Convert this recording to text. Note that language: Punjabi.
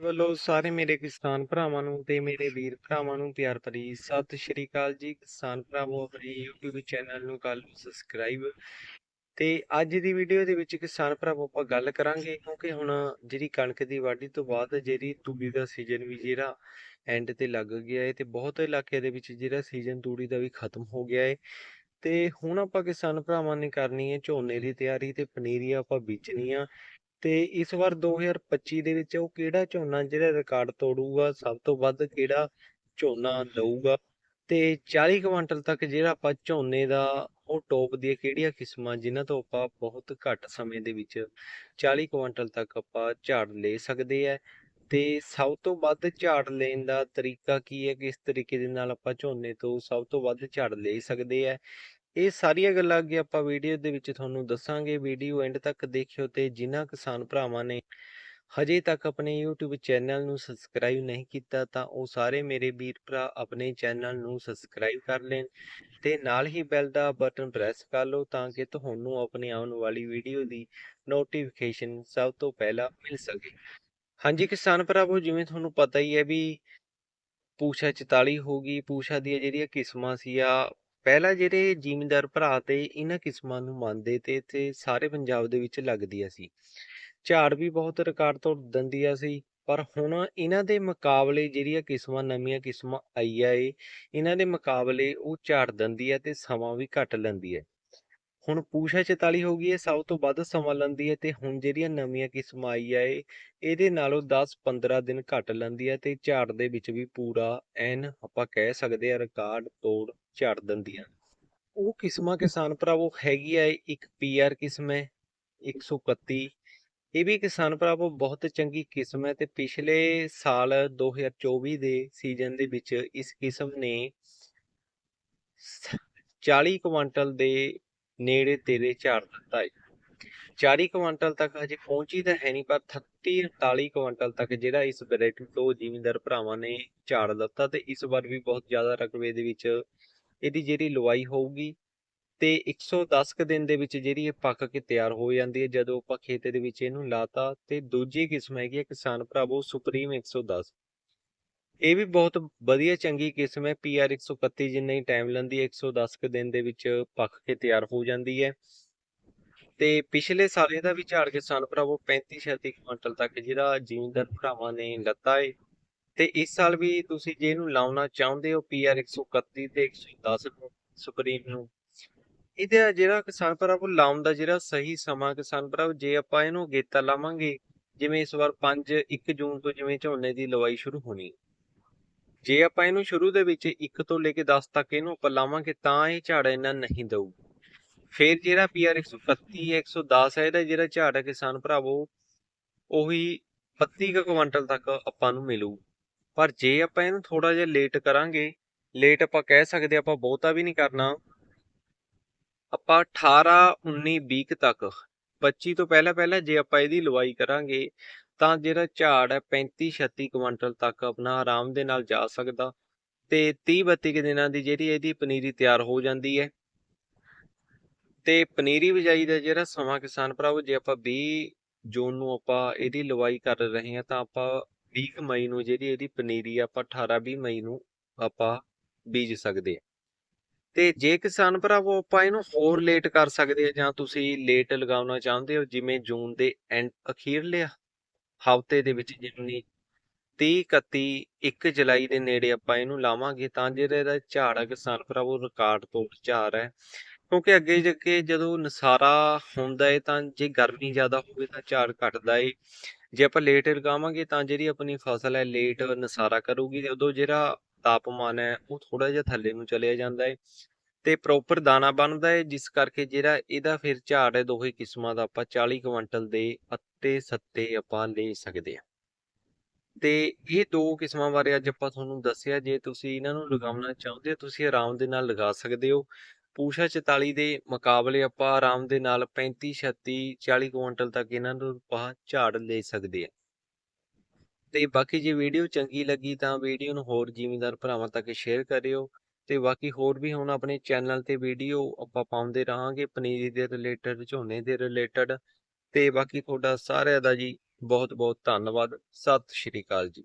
ਵੱਲੋਂ ਸਾਰੇ ਮੇਰੇ ਕਿਸਾਨ ਭਰਾਵਾਂ ਨੂੰ ਤੇ ਮੇਰੇ ਵੀਰ ਭਰਾਵਾਂ ਨੂੰ ਪਿਆਰ ਭਰੀ ਸਤਿ ਸ਼੍ਰੀ ਅਕਾਲ ਜੀ। ਕਿਸਾਨ ਭਰਾਵੋ, ਆਪਣੇ YouTube ਚੈਨਲ ਨੂੰ ਕਰ ਲਓ ਸਬਸਕ੍ਰਾਈਬ ਤੇ ਅੱਜ ਦੀ ਵੀਡੀਓ ਦੇ ਵਿੱਚ ਕਿਸਾਨ ਭਰਾਵੋ ਆਪਾਂ ਗੱਲ ਕਰਾਂਗੇ ਕਿਉਂਕਿ ਹੁਣ ਜਿਹੜੀ ਕਣਕ ਦੀ ਵਾਢੀ ਤੋਂ ਬਾਅਦ ਜਿਹੜੀ ਤੂੜੀ ਦਾ ਸੀਜ਼ਨ ਵੀ ਜਿਹੜਾ ਐਂਡ ਤੇ ਲੱਗ ਗਿਆ ਹੈ ਤੇ ਬਹੁਤ ਇਲਾਕੇ ਦੇ ਵਿੱਚ ਜਿਹੜਾ ਸੀਜ਼ਨ ਤੂੜੀ ਦਾ ਵੀ ਖਤਮ ਹੋ ਗਿਆ ਹੈ ਤੇ ਹੁਣ ਆਪਾਂ ਕਿਸਾਨ ਭਰਾਵਾਂ ਨੇ ਕਰਨੀ ਹੈ ਝੋਨੇ ਦੀ ਤਿਆਰੀ ਤੇ ਪਨੀਰੀ ਆਪਾਂ ਬੀਜਣੀ ਆ ਤੇ ਇਸ ਵਾਰ 2025 ਦੇ ਵਿੱਚ ਉਹ ਕਿਹੜਾ ਝੋਨਾ ਜਿਹੜਾ ਰਿਕਾਰਡ ਤੋੜੂਗਾ, ਸਭ ਤੋਂ ਵੱਧ ਕਿਹੜਾ ਝੋਨਾ ਲਊਗਾ? ਤੇ 40 ਕੁਇੰਟਲ ਤੱਕ ਜਿਹੜਾ ਆਪਾਂ ਝੋਨੇ ਦਾ ਉਹ ਟੋਪ ਦੀਆਂ ਕਿਹੜੀਆਂ ਕਿਸਮਾਂ ਜਿਨ੍ਹਾਂ ਤੋਂ ਆਪਾਂ ਬਹੁਤ ਘੱਟ ਸਮੇਂ ਦੇ ਵਿੱਚ 40 ਕੁਇੰਟਲ ਤੱਕ ਆਪਾਂ ਝਾੜ ਲੈ ਸਕਦੇ ਆ ਤੇ ਸਭ ਤੋਂ ਵੱਧ ਝਾੜ ਲੈਣ ਦਾ ਤਰੀਕਾ ਕੀ ਹੈ ਕਿਸ ਤਰੀਕੇ ਦੇ ਨਾਲ ਆਪਾਂ ਝੋਨੇ ਤੋਂ ਸਭ ਤੋਂ ਵੱਧ ਝਾੜ ਲੈ ਸਕਦੇ ਆ ਇਹ ਸਾਰੀਆਂ ਗੱਲਾਂ ਅੱਗੇ ਆਪਾਂ ਵੀਡੀਓ ਦੇ ਵਿੱਚ ਤੁਹਾਨੂੰ ਦੱਸਾਂਗੇ। ਵੀਡੀਓ ਐਂਡ ਤੱਕ ਦੇਖਿਓ ਤੇ ਜਿਨ੍ਹਾਂ ਕਿਸਾਨ ਭਰਾਵਾਂ ਨੇ ਹਜੇ ਤੱਕ ਆਪਣੇ YouTube ਚੈਨਲ ਨੂੰ ਸਬਸਕ੍ਰਾਈਬ ਨਹੀਂ ਕੀਤਾ ਤਾਂ ਉਹ ਸਾਰੇ ਮੇਰੇ ਵੀਰ ਭਰਾ ਆਪਣੇ ਚੈਨਲ ਨੂੰ ਸਬਸਕ੍ਰਾਈਬ ਕਰ ਲੈਣ ਤੇ ਨਾਲ ਹੀ ਬੈਲ ਦਾ ਬਟਨ ਪ੍ਰੈਸ ਕਰ ਲਓ ਤਾਂ ਕਿ ਤੁਹਾਨੂੰ ਆਪਣੀ ਆਉਣ ਵਾਲੀ ਵੀਡੀਓ ਦੀ ਨੋਟੀਫਿਕੇਸ਼ਨ ਸਭ ਤੋਂ ਪਹਿਲਾਂ ਮਿਲ ਸਕੇ। ਹਾਂਜੀ ਕਿਸਾਨ ਭਰਾਵੋ, ਜਿਵੇਂ ਤੁਹਾਨੂੰ ਪਤਾ ਹੀ ਹੈ ਵੀ ਪੂਸ਼ਾ 44 ਹੋ ਗਈ। ਪੂਸ਼ਾ ਦੀਆਂ ਜਿਹੜੀਆਂ ਕਿਸਮਾਂ ਸੀ ਆ ਪਹਿਲਾਂ ਜਿਹੜੇ ਜ਼ਿਮੀਂਦਾਰ ਭਰਾ ਤੇ ਇਹਨਾਂ ਕਿਸਮਾਂ ਨੂੰ ਮੰਨਦੇ ਤੇ ਤੇ ਸਾਰੇ ਪੰਜਾਬ ਦੇ ਵਿੱਚ ਲੱਗਦੀਆਂ ਸੀ। ਝਾੜ ਵੀ ਬਹੁਤ ਰਿਕਾਰਡ ਤੋਂ ਦਿੰਦੀਆਂ ਸੀ, ਪਰ ਹੁਣ ਇਹਨਾਂ ਦੇ ਮੁਕਾਬਲੇ ਜਿਹੜੀਆਂ ਕਿਸਮਾਂ ਨਵੀਆਂ ਕਿਸਮਾਂ ਆਈਆਂ ਏ, ਇਹਨਾਂ ਦੇ ਮੁਕਾਬਲੇ ਉਹ ਝਾੜ ਦਿੰਦੀ ਹੈ ਤੇ ਸਮਾਂ ਵੀ ਘੱਟ ਲੈਂਦੀ ਹੈ। ਹੁਣ ਪੂਸ਼ਾ 44 ਹੋ ਗਈ ਹੈ, ਸਭ ਤੋਂ ਵੱਧ ਸਮਾਂ ਲੈਂਦੀ ਹੈ ਤੇ ਹੁਣ ਜਿਹੜੀਆਂ ਨਵੀਆਂ ਕਿਸਮਾਂ ਆਈਆਂ ਏ, ਇਹਦੇ ਨਾਲੋਂ 10-15 ਦਿਨ ਘੱਟ ਲੈਂਦੀ ਹੈ ਤੇ ਝਾੜ ਦੇ ਵਿੱਚ ਵੀ ਪੂਰਾ ਐਨ ਆਪਾਂ ਕਹਿ ਸਕਦੇ ਆ ਰਿਕਾਰਡ ਤੋੜ ਝਾੜ ਦਿੰਦੀਆਂ ਉਹ ਕਿਸਮਾਂ ਕਿਸਾਨ ਭਰਾਵੋ ਹੈਗੀ ਆ ਇੱਕ ਪੀਆਰ ਕਿਸਮ ਹੈ 131 ਇਹ ਵੀ ਕਿਸਾਨ ਭਰਾਵੋ ਬਹੁਤ ਚੰਗੀ ਕਿਸਮ ਹੈ ਤੇ ਪਿਛਲੇ ਸਾਲ 2024 ਦੇ ਸੀਜ਼ਨ ਦੇ ਵਿੱਚ ਇਸ ਕਿਸਮ ਨੇ 40 ਕੁਇੰਟਲ ਦੇ ਨੇੜੇ ਤੇਰੇ ਝਾੜ ਦਿੱਤਾ ਹੈ। 40 ਕੁਇੰਟਲ ਤੱਕ ਹਜੇ ਪਹੁੰਚੀ ਤਾਂ ਹੈ ਨਹੀਂ, ਪਰ 30 40 ਕੁਇੰਟਲ ਤੱਕ ਜਿਹੜਾ ਇਸ ਵੈਰਾਈਟੀ ਤੋਂ ਜ਼ਿਮੀਂਦਾਰ ਭਰਾਵਾਂ ਨੇ ਝਾੜ ਦਿੱਤਾ ਤੇ ਇਸ ਵਾਰ ਵੀ ਬਹੁਤ ਜ਼ਿਆਦਾ ਰਕਬੇ ਦੇ ਵਿੱਚ ਇਹਦੀ ਜਿਹੜੀ ਲਵਾਈ ਹੋਊਗੀ ਤੇ 110 ਕੁ ਦਿਨ ਦੇ ਵਿੱਚ ਜਿਹੜੀ ਇਹ ਪੱਕ ਕੇ ਤਿਆਰ ਹੋ ਜਾਂਦੀ ਹੈ, ਜਦੋਂ ਆਪਾਂ ਖੇਤ ਦੇ ਵਿੱਚ ਇਹਨੂੰ ਲਾਤਾ ਤੇ ਦੂਜੀ ਕਿਸਮ ਹੈਗੀ ਹੈ ਕਿਸਾਨ ਭਰਾਵੋ ਸੁਪਰੀਮ 110 ਇਹ ਵੀ ਬਹੁਤ ਵਧੀਆ ਚੰਗੀ ਕਿਸਮ ਹੈ ਪੀਆਰ 131 ਜਿੰਨਾ ਹੀ ਟਾਈਮ ਲੈਂਦੀ ਹੈ 110 ਕੁ ਦਿਨ ਦੇ ਵਿੱਚ ਪੱਕ ਕੇ ਤਿਆਰ ਹੋ ਜਾਂਦੀ ਹੈ। ਤੇ ਪਿਛਲੇ ਸਾਲ ਇਹਦਾ ਵੀ ਝਾੜ ਕਿਸਾਨ ਭਰਾਵੋ 35 36 ਕੁਇੰਟਲ ਤੱਕ ਜਿਹੜਾ ਜ਼ਿਮੀਂਦਾਰ ਭਰਾਵਾਂ ਨੇ ਲੱਤਾ ਹੈ ਤੇ ਇਸ ਸਾਲ ਵੀ ਤੁਸੀਂ ਜੇ ਇਹਨੂੰ ਲਾਉਣਾ ਚਾਹੁੰਦੇ ਹੋ ਪੀਆਰ 131 ਤੇ 110 ਨੂੰ, ਸੁਪਰੀਮ ਨੂੰ, ਇਹਦਾ ਜਿਹੜਾ ਕਿਸਾਨ ਭਰਾਵੋ ਲਾਉਣ ਦਾ ਜਿਹੜਾ ਸਹੀ ਸਮਾਂ ਕਿਸਾਨ ਭਰਾਵੋ, ਜੇ ਆਪਾਂ ਇਹਨੂੰ ਗੇਤਾ ਲਾਵਾਂਗੇ, ਜਿਵੇਂ ਇਸ ਵਾਰ 5 1 ਜੂਨ ਤੋਂ ਜਿਵੇਂ ਝੋਨੇ ਦੀ ਲਵਾਈ ਸ਼ੁਰੂ ਹੋਣੀ ਜੇ ਆਪਾਂ ਇਹਨੂੰ ਸ਼ੁਰੂ ਦੇ ਵਿੱਚ 1 ਤੋਂ ਲੈ ਕੇ 10 ਤੱਕ ਇਹਨੂੰ ਆਪਾਂ ਲਾਵਾਂਗੇ, ਤਾਂ ਇਹ ਝਾੜ ਇਹਨਾਂ ਨਹੀਂ ਦਊ। ਫਿਰ ਜਿਹੜਾ ਪੀਆਰ 131 110 ਹੈ, ਇਹਦਾ ਜਿਹੜਾ ਝਾੜ ਹੈ ਕਿਸਾਨ ਭਰਾਵੋ, ਉਹੀ 32 ਕੁ ਕੁਇੰਟਲ ਤੱਕ ਆਪਾਂ ਨੂੰ ਮਿਲੂ। ਪਰ ਜੇ ਆਪਾਂ ਇਹਨੂੰ ਥੋੜਾ ਜਿਹਾ ਲੇਟ ਕਰਾਂਗੇ ਲੇਟ ਆਪਾਂ ਕਹਿ ਸਕਦੇ ਆਪਾਂ ਬਹੁਤਾ ਵੀ ਨਹੀਂ ਕਰਨਾ। ਆਪਾਂ 18 19 20 ਤੱਕ 25 ਤੋਂ ਪਹਿਲਾਂ ਪਹਿਲਾਂ ਜੇ ਆਪਾਂ ਇਹਦੀ ਲਵਾਈ ਕਰਾਂਗੇ ਤਾਂ ਜਿਹੜਾ ਝਾੜ ਹੈ 35 36 ਕੁਇੰਟਲ ਤੱਕ ਆਪਣਾ ਆਰਾਮ ਦੇ ਨਾਲ ਜਾ ਸਕਦਾ ਤੇ 30 32 ਕੁ ਦਿਨਾਂ ਦੀ ਜਿਹੜੀ ਇਹਦੀ ਪਨੀਰੀ ਤਿਆਰ ਹੋ ਜਾਂਦੀ ਹੈ। ਤੇ ਪਨੀਰੀ ਬਿਜਾਈ ਦਾ ਜਿਹੜਾ ਸਮਾਂ ਕਿਸਾਨ ਭਰਾਵੋ, ਜੇ ਆਪਾਂ 20 ਜੂਨ ਨੂੰ ਆਪਾਂ ਇਹਦੀ ਲਵਾਈ ਕਰ ਰਹੇ ਹਾਂ ਤਾਂ ਆਪਾਂ 20 ਕੁ ਮਈ ਨੂੰ ਜਿਹੜੀ ਇਹਦੀ ਪਨੀਰੀ ਆ, ਆਪਾਂ 18 20 ਮਈ ਨੂੰ ਆਪਾਂ ਬੀਜ ਸਕਦੇ ਹਾਂ। ਤੇ ਜੇ ਕਿਸਾਨ ਭਰਾਵੋ ਆਪਾਂ ਇਹਨੂੰ ਹੋਰ ਲੇਟ ਕਰ ਸਕਦੇ ਆ ਜਾਂ ਤੁਸੀਂ ਲੇਟ ਲਗਾਉਣਾ ਚਾਹੁੰਦੇ ਹੋ, ਜਿਵੇਂ ਜੂਨ ਦੇ ਐਂਡ ਅਖੀਰਲੇ ਹਫ਼ਤੇ ਦੇ ਵਿੱਚ ਜਿਵੇਂ 30 31 1 ਜੁਲਾਈ ਦੇ ਨੇੜੇ ਆਪਾਂ ਇਹਨੂੰ ਲਾਵਾਂਗੇ ਤਾਂ ਜਿਹੜਾ ਇਹਦਾ ਝਾੜ ਹੈ ਕਿਸਾਨ ਭਰਾਵੋ ਰਿਕਾਰਡ ਤੋੜ ਝਾੜ ਹੈ। ਕਿਉਂਕਿ ਅੱਗੇ ਜਾ ਕੇ ਜਦੋਂ ਨਸਾਰਾ ਹੁੰਦਾ ਹੈ ਤਾਂ ਜੇ ਗਰਮੀ ਜ਼ਿਆਦਾ ਹੋਵੇ ਤਾਂ ਝਾੜ ਘਟਦਾ ਹੈ ਜੇ ਆਪਾਂ ਲੇਟ ਲਗਾਵਾਂਗੇ ਤਾਂ ਜਿਹੜੀ ਆਪਣੀ ਫਸਲ ਹੈ ਲੇਟ ਨਸਾਰਾ ਕਰੂਗੀ ਤੇ ਉਦੋਂ ਜਿਹੜਾ ਤਾਪਮਾਨ ਹੈ ਉਹ ਥੋੜਾ ਜਿਹਾ ਥੱਲੇ ਨੂੰ ਚਲਿਆ ਜਾਂਦਾ ਹੈ ਤੇ ਪ੍ਰੋਪਰ ਦਾਣਾ ਬਣਦਾ ਹੈ ਜਿਸ ਕਰਕੇ ਜਿਹੜਾ ਇਹਦਾ ਫਿਰ ਝਾੜ ਹੈ ਦੋਹੇ ਕਿਸਮਾਂ ਦਾ ਆਪਾਂ 40 ਕੁਇੰਟਲ ਦੇ ਅੱਤੇ ਸੱਤੇ ਆਪਾਂ ਲੈ ਸਕਦੇ ਹਾਂ ਤੇ ਇਹ ਦੋ ਕਿਸਮਾਂ ਬਾਰੇ ਅੱਜ ਆਪਾਂ ਤੁਹਾਨੂੰ ਦੱਸਿਆ, ਜੇ ਤੁਸੀਂ ਇਹਨਾਂ ਨੂੰ ਲਗਾਉਣਾ ਚਾਹੁੰਦੇ ਹੋ, ਤੁਸੀਂ ਆਰਾਮ ਦੇ ਨਾਲ ਲਗਾ ਸਕਦੇ ਹੋ। ਪੂਸ਼ਾ 44 ਦੇ ਮੁਕਾਬਲੇ ਆਪਾਂ ਆਰਾਮ ਦੇ ਨਾਲ 35 36 40 ਕੁਇੰਟਲ ਤੱਕ ਇਹਨਾਂ ਨੂੰ ਆਪਾਂ ਝਾੜ ਲੈ ਸਕਦੇ ਹਾਂ ਤੇ ਬਾਕੀ ਜੇ ਵੀਡੀਓ ਚੰਗੀ ਲੱਗੀ ਤਾਂ ਵੀਡੀਓ ਨੂੰ ਹੋਰ ਜ਼ਿਮੀਂਦਾਰ ਭਰਾਵਾਂ ਤੱਕ ਸ਼ੇਅਰ ਕਰਿਓ। ਤੇ ਬਾਕੀ ਹੋਰ ਵੀ ਹੁਣ ਆਪਣੇ ਚੈਨਲ ਤੇ ਵੀਡੀਓ ਆਪਾਂ ਪਾਉਂਦੇ ਰਹਾਂਗੇ, ਪਨੀਰੀ ਦੇ ਰਿਲੇਟਡ ਝੋਨੇ ਦੇ ਰਿਲੇਟਡ ਤੇ ਬਾਕੀ ਤੁਹਾਡਾ ਸਾਰਿਆਂ ਦਾ ਜੀ ਬਹੁਤ ਬਹੁਤ ਧੰਨਵਾਦ। ਸਤਿ ਸ਼੍ਰੀ ਅਕਾਲ ਜੀ।